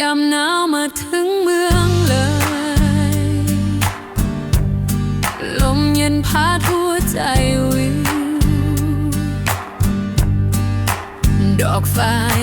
ยามหนาวมาถึงเมืองเลย ลมเย็นพาดหัวใจวิวดอกฟ้า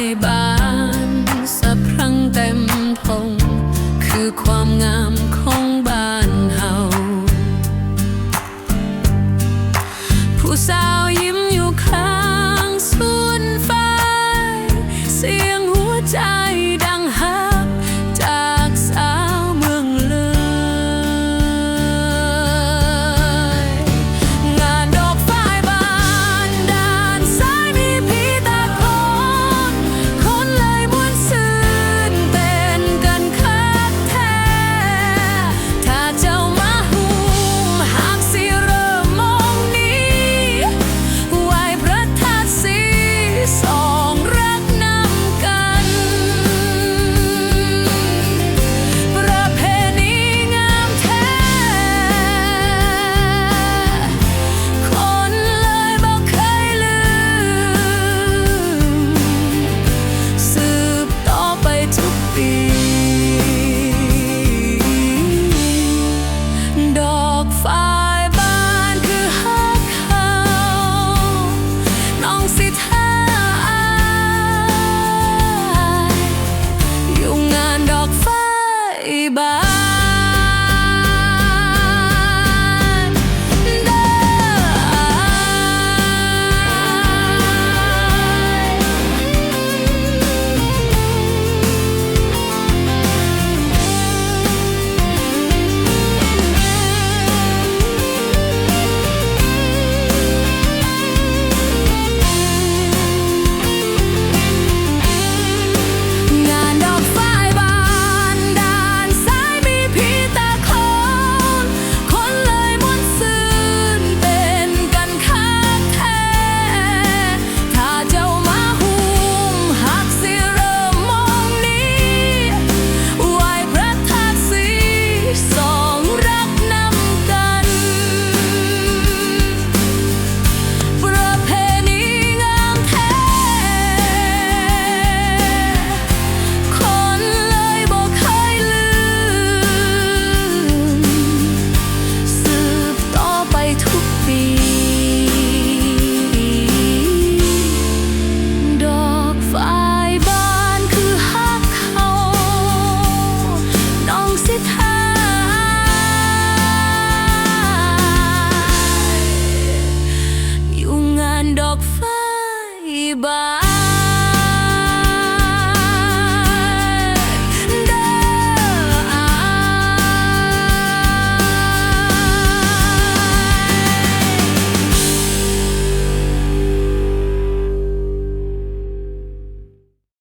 bye. Bye.